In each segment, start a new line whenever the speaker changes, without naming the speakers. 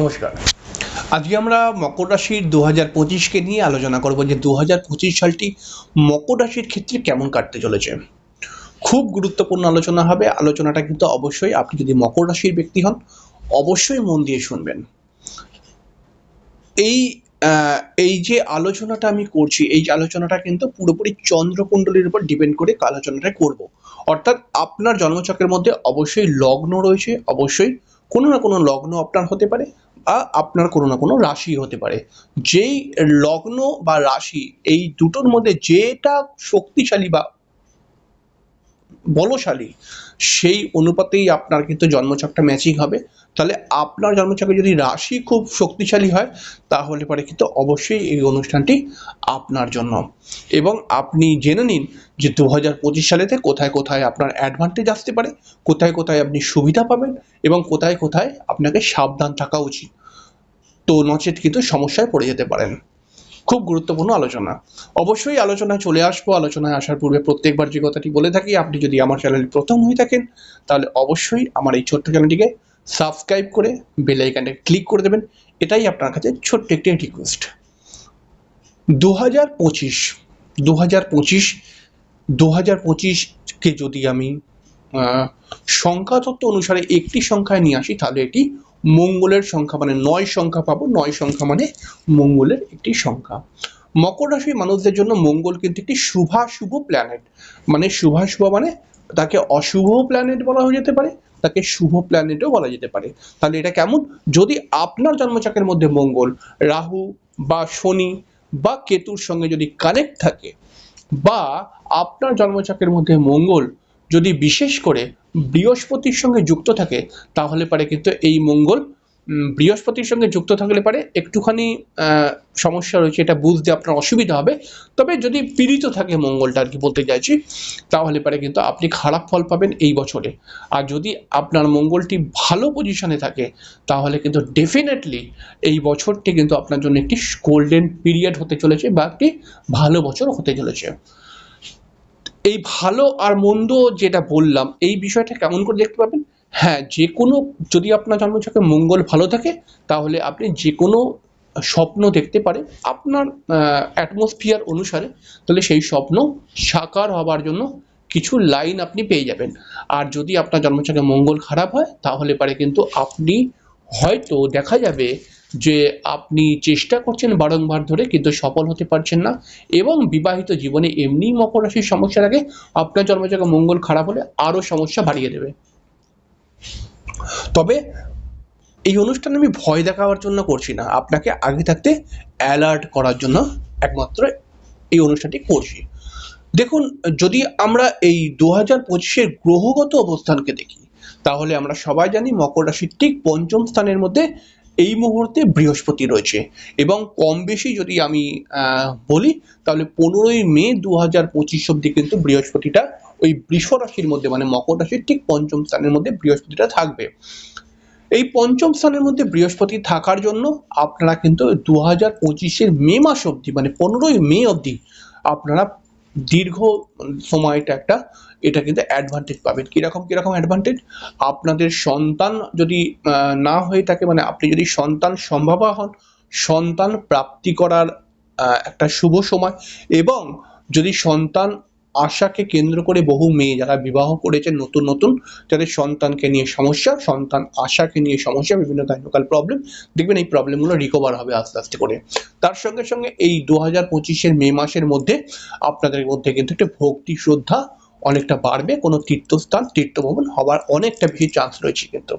নমস্কার। আজকে আমরা মকর রাশির দু হাজার পঁচিশকে নিয়ে আলোচনা করব যে দু হাজার পঁচিশ সালটি মকর রাশির ক্ষেত্রে কেমন কাটতে চলেছে। খুব গুরুত্বপূর্ণ আলোচনা হবে। আলোচনাটা কিন্তু অবশ্যই আপনি যদি মকর রাশির ব্যক্তি হন, অবশ্যই মন দিয়ে শুনবেন। এই এই যে আলোচনাটা আমি করছি, এই আলোচনাটা কিন্তু পুরোপুরি চন্দ্রকুণ্ডলীর উপর ডিপেন্ড করে আলোচনাটা করব। অর্থাৎ আপনার জন্মচক্রের মধ্যে অবশ্যই লগ্ন রয়েছে। অবশ্যই কোনো না কোনো লগ্ন আপনার হতে পারে। আপনার কোনো না কোনো রাশি হতে পারে। যেই লগ্ন বা রাশি, এই দুটোর মধ্যে যেটা শক্তিশালী বা বলশালী, সেই অনুপাতেই আপনার কিন্তু জন্মচক্রটা ম্যাচিং হবে। তাহলে আপনার জন্মচক্রে যদি রাশি খুব শক্তিশালী হয়, তাহলে পরে কিন্তু অবশ্যই এই অনুষ্ঠানটি আপনার জন্য। এবং আপনি জেনে নিন যে দু হাজার পঁচিশ সালেতে কোথায় কোথায় আপনার অ্যাডভান্টেজ আসতে পারে, কোথায় কোথায় আপনি সুবিধা পাবেন এবং কোথায় কোথায় আপনাকে সাবধান থাকা উচিত। তো নচেত কিন্তু সমস্যায় পড়ে যেতে পারেন। খুব গুরুত্বপূর্ণ আলোচনা। অবশ্যই আলোচনায় চলে আসব আলোচনায় আসার পূর্বে প্রত্যেকবার যে কথাটি বলে থাকি আপনি যদি আমার চ্যানেল প্রথম হয়ে থাকেন তাহলে অবশ্যই আমার এই ছোট্ট চ্যানেলটিকে সাবস্ক্রাইব করে বেল আইকনটা ক্লিক করে দেবেন। এটাই আপনার কাছে ছোট্ট একটি রিকোয়েস্ট দু হাজার পঁচিশ দু হাজার পঁচিশ দু হাজার পঁচিশকে যদি আমি আহ, সংখ্যাতত্ত্ব অনুসারে একটি সংখ্যায় নিয়ে আসি তাহলে এটি মঙ্গলের সংখ্যা মানে নয় সংখ্যা পাবো, নয় সংখ্যা মানে মঙ্গলের একটি সংখ্যা। মকর রাশির মানুষদের জন্য মঙ্গল কিন্তু একটি শুভাশুভ প্ল্যানেট মানে শুভাশুভ মানে তাকে অশুভ প্ল্যানেট বলা হয়ে যেতে পারে, তাকে শুভ প্ল্যানেটও বলা যেতে পারে। তাহলে এটা কেমন? যদি আপনার জন্মচাকের মধ্যে মঙ্গল, রাহু বা শনি বা কেতুর সঙ্গে যদি কানেক্ট থাকে বা আপনার জন্মচাকের মধ্যে মঙ্গল যদি বিশেষ করে বৃহস্পতির সঙ্গে যুক্ত থাকে, তাহলে পারে কিন্তু এই মঙ্গল। বৃহস্পতির সঙ্গে যুক্ত থাকলে পারে একটুখানি সমস্যা রয়েছে, এটা বুঝতে আপনার অসুবিধা হবে। তবে যদি পীড়িত থাকে মঙ্গলটা আর কি বলতে চাইছি, তাহলে পারে কিন্তু আপনি খারাপ ফল পাবেন এই বছরে। আর যদি আপনার মঙ্গলটি ভালো পজিশনে থাকে, তাহলে কিন্তু ডেফিনেটলি এই বছরটি কিন্তু আপনার জন্য একটি গোল্ডেন পিরিয়ড হতে চলেছে বা একটি ভালো বছর হতে চলেছে। এই ভালো আর মন্দ যেটা বললাম, এই বিষয়টা কেমন করে দেখতে পাবেন? হ্যাঁ যে কোনো, যদি আপনার জন্মছকে মঙ্গল ভালো থাকে, তাহলে আপনি যে কোনো স্বপ্ন দেখতে পারেন। আপনার অ্যাটমসফিয়ার অনুসারে, তাহলে সেই স্বপ্ন সাকার হবার জন্য কিছু লাইন আপনি পেয়ে যাবেন। আর যদি আপনার জন্মছকে মঙ্গল খারাপ হয়, তাহলে পারে কিন্তু আপনি হয়তো দেখা যাবে যে আপনি চেষ্টা করছেন বারংবার ধরে কিন্তু সফল হতে পারছেন না এবং বিবাহিত জীবনে এমনি মকর রাশির সমস্যা থাকে আপনার জন্মজায়গা মঙ্গল খারাপ হলে আরও সমস্যা বাড়িয়ে দেবে। তবে এই অনুষ্ঠান আমি ভয় দেখাবার জন্য করছি না। আপনাকে আগে থাকতে অ্যালার্ট করার জন্য একমাত্র এই অনুষ্ঠানটি করছি। দেখুন, যদি আমরা এই দু হাজার পঁচিশের গ্রহগত অবস্থানকে দেখি, তাহলে আমরা সবাই জানি মকর রাশির ঠিক পঞ্চম স্থানের মধ্যে এই মুহূর্তে বৃহস্পতি রয়েছে। এবং কম বেশি যদি আমি বলি, তাহলে পনেরোই মে দু হাজার পঁচিশ অব্দি কিন্তু বৃহস্পতিটা ওই বৃষ রাশির মধ্যে মানে মকর রাশির ঠিক পঞ্চম স্থানের মধ্যে বৃহস্পতিটা থাকবে। এই পঞ্চম স্থানের মধ্যে বৃহস্পতি থাকার জন্য আপনারা কিন্তু দু হাজার পঁচিশের মে মাস অবধি মানে পনেরোই মে অবধি আপনারা দীর্ঘ সময়টা একটা, এটা কিন্তু অ্যাডভান্টেজ পাবেন। কীরকম কীরকম অ্যাডভান্টেজ আপনাদের সন্তান যদি না হয়ে থাকে মানে আপনি যদি সন্তান সম্ভাবা হন, সন্তান প্রাপ্তি করার একটা শুভ সময় এবং যদি সন্তান আশাকে কেন্দ্র করে বহু মেয়ে যারা বিবাহ করেছে, নতুন নতুন যাদের সন্তানকে নিয়ে সমস্যা, সন্তান আশাকে নিয়ে সমস্যা, বিভিন্ন গাইনোকাল প্রবলেম দেখবেন এই প্রবলেমগুলো রিকভার হবে আস্তে আস্তে করে। তার সঙ্গে সঙ্গে এই দু হাজার পঁচিশের মে মাসের মধ্যে আপনাদের মধ্যে কিন্তু একটা ভক্তি শ্রদ্ধা অনেকটা বাড়বে, কোনো তীর্থস্থান তীর্থভবন হওয়ার অনেকটা বেশি চান্স রয়েছে কিন্তু।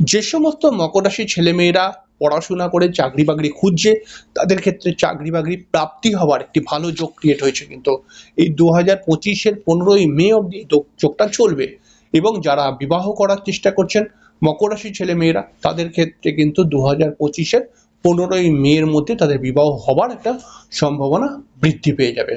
যে সমস্ত মকর ছেলেমেয়েরা পড়াশোনা করে চাকরি বাকরি খুঁজছে, তাদের ক্ষেত্রে চাকরি বাকরি প্রাপ্তি হওয়ার একটি ভালো যোগ ক্রিয়েট হয়েছে। কিন্তু এই দু হাজার পঁচিশের পনেরোই মে এই যোগটা চলবে এবং যারা বিবাহ করার চেষ্টা করছেন, মকর রাশির ছেলে মেয়েরা, তাদের ক্ষেত্রে কিন্তু দু হাজার পঁচিশের পনেরোই মের মধ্যে তাদের বিবাহ হবার একটা সম্ভাবনা বৃদ্ধি পেয়ে যাবে।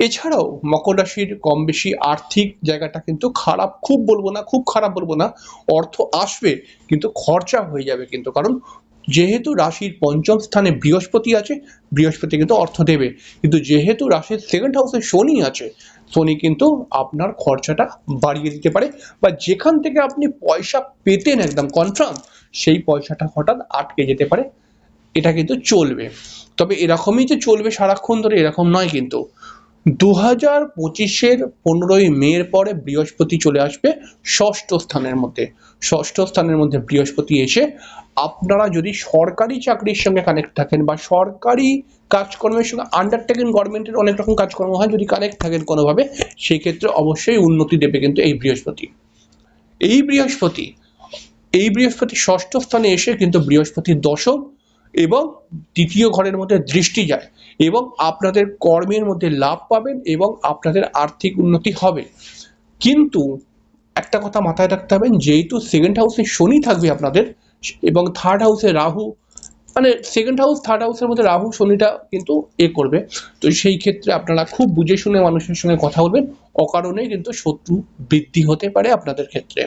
এছাড়াও মকর রাশির কম বেশি আর্থিক জায়গাটা কিন্তু খারাপ, খুব বলব না, খুব খারাপ বলব না, অর্থ আসবে কিন্তু খরচা হয়ে যাবে কিন্তু, কারণ যেহেতু রাশির পঞ্চম স্থানে বৃহস্পতি আছে, বৃহস্পতি কিন্তু অর্থ দেবে, কিন্তু যেহেতু রাশির সেকেন্ড হাউসে শনি আছে, শনি কিন্তু আপনার খরচাটা বাড়িয়ে দিতে পারে, বা যেখান থেকে আপনি পয়সা পেতেন একদম কনফার্ম সেই পয়সাটা হঠাৎ আটকে যেতে পারে, এটা কিন্তু চলবে। তবে এরকমই যে চলবে সারাক্ষণ ধরে এরকম নয় কিন্তু। দু হাজার পঁচিশের পনেরোই মের পরে বৃহস্পতি চলে আসবে ষষ্ঠ স্থানের মধ্যে। ষষ্ঠ স্থানের মধ্যে বৃহস্পতি এসে আপনারা যদি সরকারি চাকরির সঙ্গে কানেক্ট থাকেন বা সরকারি কাজকর্মের সঙ্গে আন্ডারটেকেন গভর্নমেন্টের অনেক রকম কাজকর্ম হয়, যদি কানেক্ট থাকেন কোনোভাবে, সেই ক্ষেত্রে অবশ্যই উন্নতি দেবে কিন্তু এই বৃহস্পতি। এই বৃহস্পতি এই বৃহস্পতি ষষ্ঠ স্থানে এসে কিন্তু বৃহস্পতি দশম এবং দ্বিতীয় ঘরের মধ্যে দৃষ্টি যায়। এবং আপনাদের কর্মের মধ্যে লাভ পাবেন এবং আপনাদের আর্থিক উন্নতি হবে। কিন্তু একটা কথা মাথায় রাখতে হবে, যেহেতু সেকেন্ড হাউসে শনি থাকবে আপনাদের এবং থার্ড হাউসে রাহু মানে সেকেন্ড হাউস থার্ড হাউসের মধ্যে রাহু, শনিটা কিন্তু এ করবে। তো সেই ক্ষেত্রে আপনারা খুব বুঝে শুনে মানুষের সঙ্গে কথা বলবেন, অকারণে কিন্তু শত্রু বৃদ্ধি হতে পারে আপনাদের ক্ষেত্রে।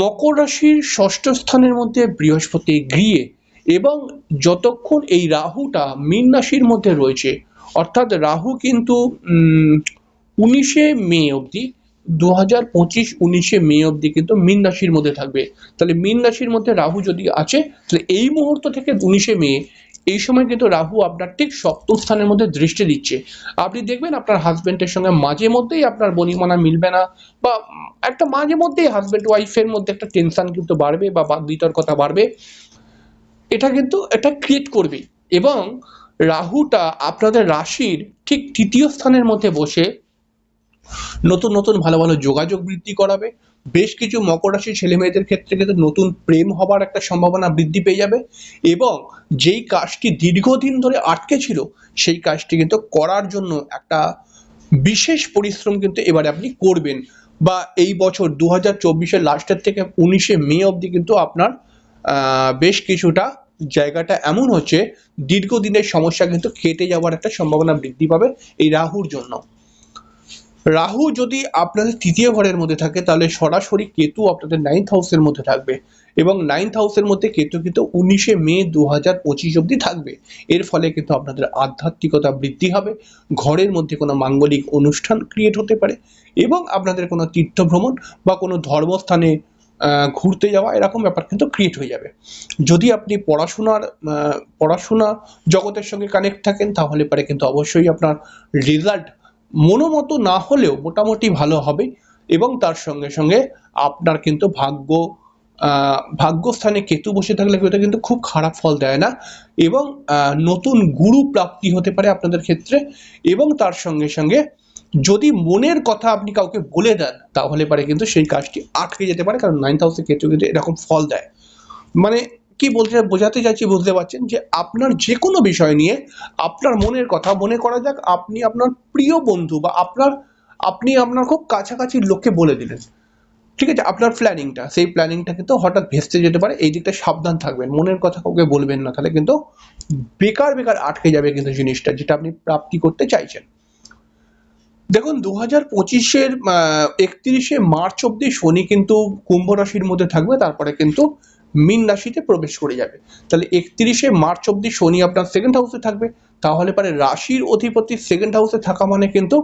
মকর রাশির ষষ্ঠ স্থানের মধ্যে বৃহস্পতি গিয়ে এবং যতক্ষণ এই রাহুটা মীন রাশির মধ্যে রয়েছে, অর্থাৎ রাহু কিন্তু উনিশে মে অবধি দু হাজার পঁচিশ উনিশে মে অবধি কিন্তু মীন রাশির মধ্যে থাকবে। তাহলে মীন রাশির মধ্যে রাহু যদি আছে, তাহলে এই মুহূর্ত থেকে উনিশে মে, এই সময় কিন্তু রাহু আপনার ঠিক সপ্তম স্থানের মধ্যে দৃষ্টি দিচ্ছে। আপনি দেখবেন আপনার হাজবেন্ডের সঙ্গে মাঝে মধ্যেই আপনার বনিমানা মিলবে না, বা একটা মাঝে মধ্যেই হাজবেন্ড ওয়াইফের মধ্যে একটা টেনশন কিন্তু বাড়বে, বা বিতর্কতা বাড়বে। এটা কিন্তু এটা ক্রিয়েট করবে এবং রাহুটা আপনাদের রাশির ঠিক তৃতীয় স্থানের মধ্যে বসে নতুন নতুন ভালো ভালো যোগাযোগ বৃদ্ধি করাবে। বেশ কিছু মকর রাশির ছেলে মেয়েদের ক্ষেত্রে কিন্তু নতুন প্রেম হবার একটা সম্ভাবনা বৃদ্ধি পেয়ে যাবে এবং যেই কাজটি দীর্ঘদিন ধরে আটকে ছিল, সেই কাজটি কিন্তু করার জন্য একটা বিশেষ পরিশ্রম কিন্তু এবারে আপনি করবেন। বা এই বছর দু হাজার চব্বিশের লাস্টের থেকে উনিশে মে অবধি কিন্তু আপনার বেশ কিছুটা জায়গাটা এমন হচ্ছে, দীর্ঘদিনের সমস্যা কিন্তু কেটে যাওয়ার একটা সম্ভাবনা বৃদ্ধি পাবে এই রাহুর জন্য। রাহু যদি আপনাদের তৃতীয় ঘরের মধ্যে থাকে, তাহলে সরাসরি কেতু আপনাদের নাইন্থ হাউসের মধ্যে থাকবে এবং নাইন্থ হাউসের মধ্যে কেতু কিন্তু উনিশে মে দু হাজার পঁচিশ অব্দি থাকবে। এর ফলে কিন্তু আপনাদের আধ্যাত্মিকতা বৃদ্ধি হবে, ঘরের মধ্যে কোনো মাঙ্গলিক অনুষ্ঠান ক্রিয়েট হতে পারে এবং আপনাদের কোনো তীর্থ ভ্রমণ বা কোনো ধর্মস্থানে ঘুরতে যাওয়া এরকম ব্যাপার কিন্তু ক্রিয়েট হয়ে যাবে। যদি আপনি পড়াশোনার পড়াশোনা জগতের সঙ্গে কানেক্ট থাকেন, তাহলে পারে কিন্তু অবশ্যই আপনার রেজাল্ট মনোমতো না হলেও মোটামুটি ভালো হবে এবং তার সঙ্গে সঙ্গে আপনার কিন্তু ভাগ্য ভাগ্যস্থানে কেতু বসে থাকলে ওটা কিন্তু খুব খারাপ ফল দেয় না এবং নতুন গুরু প্রাপ্তি হতে পারে আপনাদের ক্ষেত্রে এবং তার সঙ্গে সঙ্গে যদি মনের কথা আপনি কাউকে বলে দেন, তাহলে পারে কিন্তু সেই কাজটি আটকে যেতে পারে, কারণ নাইন্থ হাউসে কেতু কিন্তু এরকম ফল দেয়। মানে কি বলতে বোঝাতে চাইছি, বুঝতে পারছেন যে আপনার যে কোনো বিষয় নিয়ে আপনার মনের কথা মনে করা যাক, আপনি আপনার প্রিয় বন্ধু বা আপনার, আপনি আপনার খুব কাছাকাছি লোককে বলে দিলেন। ঠিক আছে, আপনার প্ল্যানিংটা সেই প্ল্যানিংটা কিন্তু হঠাৎ ভেস্তে যেতে পারে, এই দিকটা সাবধান থাকবেন, মনের কথা কাউকে বলবেন না, তাহলে কিন্তু বেকার বেকার আটকে যাবে কিন্তু জিনিসটা, যেটা আপনি প্রাপ্তি করতে চাইছেন। দেখুন দু হাজার পঁচিশের একত্রিশে মার্চ অব্দি শনি কিন্তু কুম্ভ রাশির মধ্যে থাকবে, তারপরে কিন্তু মিন রাশিতে প্রবেশ করে যাবে। তাহলে একত্রিশে মার্চ অব্দি শনি আপনার সেকেন্ড হাউসে থাকবে, তাহলে পরে রাশির অধিপতি সেকেন্ড হাউসে থাকা মানে কিন্তু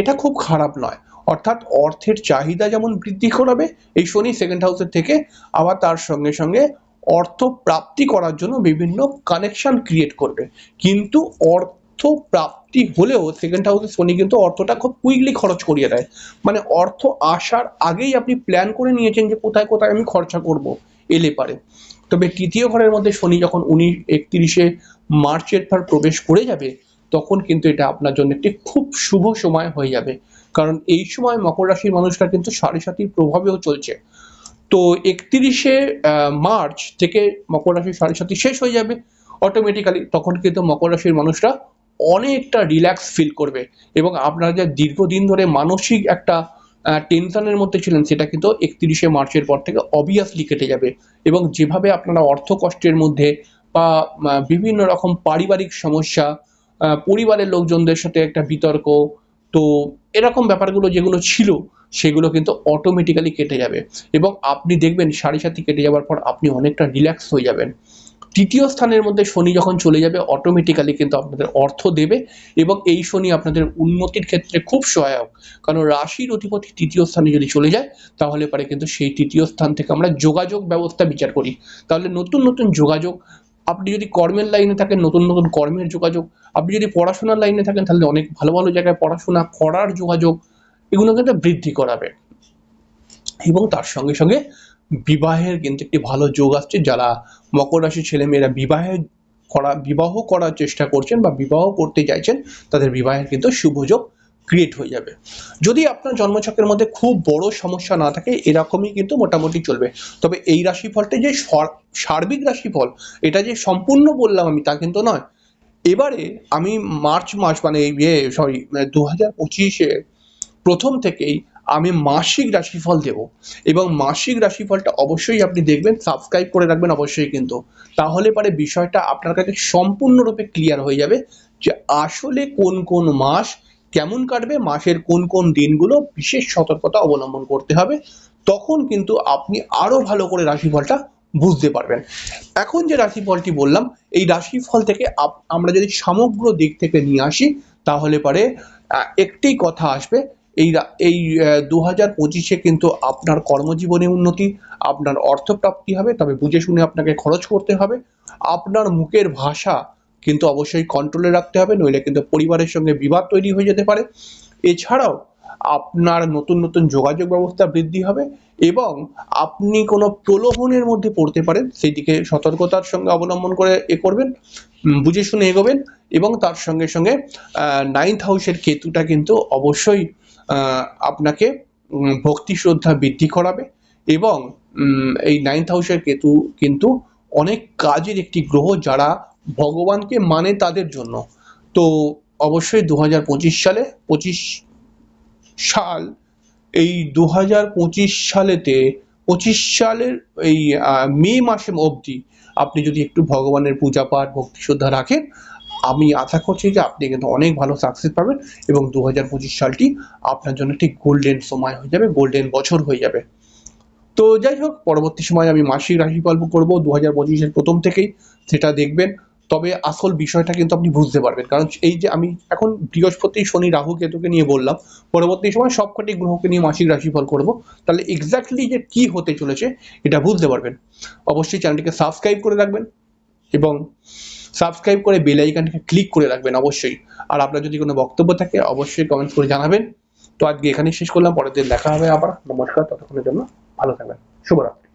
এটা খুব খারাপ নয়। অর্থাৎ অর্থের চাহিদা যেমন বৃদ্ধি করাবে, এই শনি সেকেন্ড হাউসের থেকে, আবার তার সঙ্গে সঙ্গে অর্থ প্রাপ্তি করার জন্য বিভিন্ন কানেকশন ক্রিয়েট করবে। কিন্তু অর্থ প্রাপ্তি হলেও সেকেন্ড হাউসে শনি কিন্তু অর্থটা খুব কুইকলি খরচ করিয়ে দেয়। মানে অর্থ আসার আগেই আপনি প্ল্যান করে নিয়েছেন যে কোথায় কোথায় আমি খরচা করব এলে পারে। তবে তৃতীয় ঘরের মধ্যে শনি যখন উনি একত্রিশে মার্চের পর প্রবেশ করে যাবে, তখন কিন্তু এটা আপনার জন্য একটি খুব শুভ সময় হয়ে যাবে। কারণ এই সময় মকর রাশির মানুষরা কিন্তু সাড়ে সাতির প্রভাবেও চলছে। তো একত্রিশে মার্চ থেকে মকর রাশির সাড়ে সাতি শেষ হয়ে যাবে। অটোমেটিক্যালি তখন কিন্তু মকর রাশির মানুষরা অনেকটা রিল্যাক্স ফিল করবে। এবং আপনারা যে দীর্ঘদিন ধরে মানসিক একটা টেনশনের মধ্যে ছিলেন, সেটা কিন্তু একত্রিশে মার্চের পর থেকে অবভিয়াসলি কেটে যাবে। এবং যেভাবে আপনারা অর্থ কষ্টের মধ্যে বা বিভিন্ন রকম পারিবারিক সমস্যা পরিবারের লোকজনদের সাথে একটা বিতর্ক, তো এরকম ব্যাপারগুলো যেগুলো ছিল, সেগুলো কিন্তু অটোমেটিক্যালি কেটে যাবে। এবং আপনি দেখবেন সাড়ে সাথে কেটে যাওয়ার পর আপনি অনেকটা রিল্যাক্স হয়ে যাবেন। তৃতীয় স্থানের মধ্যে শনি যখন চলে যাবে অটোমেটিক্যালি কিন্তু আপনাদের অর্থ দেবে এবং এই শনি আপনাদের উন্নতির ক্ষেত্রে খুব সহায়ক। কারণ রাশির অধিপতি তৃতীয় স্থানে যদি চলে যায়, তাহলে পরে কিন্তু সেই তৃতীয় স্থান থেকে আমরা যোগাযোগ ব্যবস্থা বিচার করি। তাহলে নতুন নতুন যোগাযোগ, আপনি যদি কর্মের লাইনে থাকেন, নতুন নতুন কর্মের যোগাযোগ, আপনি যদি পড়াশোনার লাইনে থাকেন, তাহলে অনেক ভালো ভালো জায়গায় পড়াশোনা করার যোগাযোগ, এগুলো কিন্তু বৃদ্ধি করাবে। এবং তার সঙ্গে সঙ্গে বিবাহের কিন্তু একটি ভালো যোগ আসছে। যারা মকর রাশির ছেলেমেয়েরা বিবাহে করা, বিবাহ করার চেষ্টা করছেন বা বিবাহ করতে চাইছেন, তাদের বিবাহের কিন্তু শুভযোগ ক্রিয়েট হয়ে যাবে। যদি আপনার জন্মছকের মধ্যে খুব বড় সমস্যা না থাকে, এরকমই কিন্তু মোটামুটি চলবে। তবে এই রাশিফলটা যে সর- সার্বিক রাশিফল, এটা যে সম্পূর্ণ বললাম আমি তা কিন্তু নয়। এবারে আমি মার্চ মাস মানে ইয়ে সরি দু হাজার পঁচিশে প্রথম থেকেই আমি মাসিক রাশিফল দেব এবং মাসিক রাশিফলটা অবশ্যই আপনি দেখবেন সাবস্ক্রাইব করে রাখবেন অবশ্যই কিন্তু। তাহলে পরে বিষয়টা আপনার কাছে সম্পূর্ণরূপে ক্লিয়ার হয়ে যাবে যে আসলে কোন কোন মাস কেমন কাটবে, মাসের কোন কোন দিনগুলো বিশেষ সতর্কতা অবলম্বন করতে হবে, তখন কিন্তু আপনি আরও ভালো করে রাশিফলটা বুঝতে পারবেন। এখন যে রাশিফলটি বললাম, এই রাশিফল থেকে আমরা যদি সমগ্র দিক থেকে নিয়ে আসি, তাহলে পরে একটি কথা আসবে এই এই দু হাজার পঁচিশে কিন্তু আপনার কর্মজীবনে উন্নতি, আপনার অর্থপ্রাপ্তি হবে, তবে বুঝে শুনে আপনাকে খরচ করতে হবে। আপনার মুখের ভাষা কিন্তু অবশ্যই কন্ট্রোলে রাখতে হবে, নইলে কিন্তু পরিবারের সঙ্গে বিবাদ তৈরি হয়ে যেতে পারে। এছাড়াও আপনার নতুন নতুন যোগাযোগ ব্যবস্থা বৃদ্ধি হবে এবং আপনি কোনো প্রলোভনের মধ্যে পড়তে পারেন সেই দিকে সতর্কতার সঙ্গে অবলম্বন করে এ করবেন বুঝে শুনে এগোবেন এবং তার সঙ্গে সঙ্গে নাইন্থ হাউসের কেতুটা কিন্তু অবশ্যই আপনাকে ভক্তি শ্রদ্ধা বৃদ্ধি করাবে এবং এই নাইন্থ হাউসের কেতু কিন্তু অনেক কাজের একটি গ্রহ যারা ভগবানকে মানে তাদের জন্য। তো অবশ্যই দু হাজার পঁচিশ সালে, পঁচিশ সাল, এই দু পঁচিশ সালেতে, পঁচিশ সালের এই মে মাসে অবধি আপনি যদি একটু ভগবানের পূজা পাঠ, ভক্তি শ্রদ্ধা রাখেন আমি আশা করছি যে আপনি কিন্তু অনেক ভালো সাকসেস পাবেন এবং দু হাজার পঁচিশ সালটি আপনার জন্য ঠিক গোল্ডেন সময় হয়ে যাবে গোল্ডেন বছর হয়ে যাবে। তো যাই হোক, পরবর্তী সময় আমি মাসিক রাশিফল করব দু হাজার পঁচিশের প্রথম থেকেই সেটা দেখবেন। তবে আসল বিষয়টা কিন্তু আপনি বুঝতে পারবেন, কারণ এই যে আমি এখন বৃহস্পতি, শনি, রাহু, কেতুকে নিয়ে বললাম, পরবর্তী সময় সবকটি গ্রহকে নিয়ে মাসিক রাশিফল করব। তাহলে এক্স্যাক্টলি যে কি হতে চলেছে, এটা বুঝতে পারবেন। অবশ্যই চ্যানেলটিকে সাবস্ক্রাইব করে রাখবেন এবং সাবস্ক্রাইব করে বেল আইকনটিকে ক্লিক করে রাখবেন অবশ্যই। আর আপনার যদি কোনো বক্তব্য থাকে, অবশ্যই কমেন্ট করে জানাবেন। তো আজকে এখানেই শেষ করলাম, পরের দিন দেখা হবে আবার। নমস্কার, ততক্ষণের জন্য ভালো থাকবেন। শুভরাত্রি।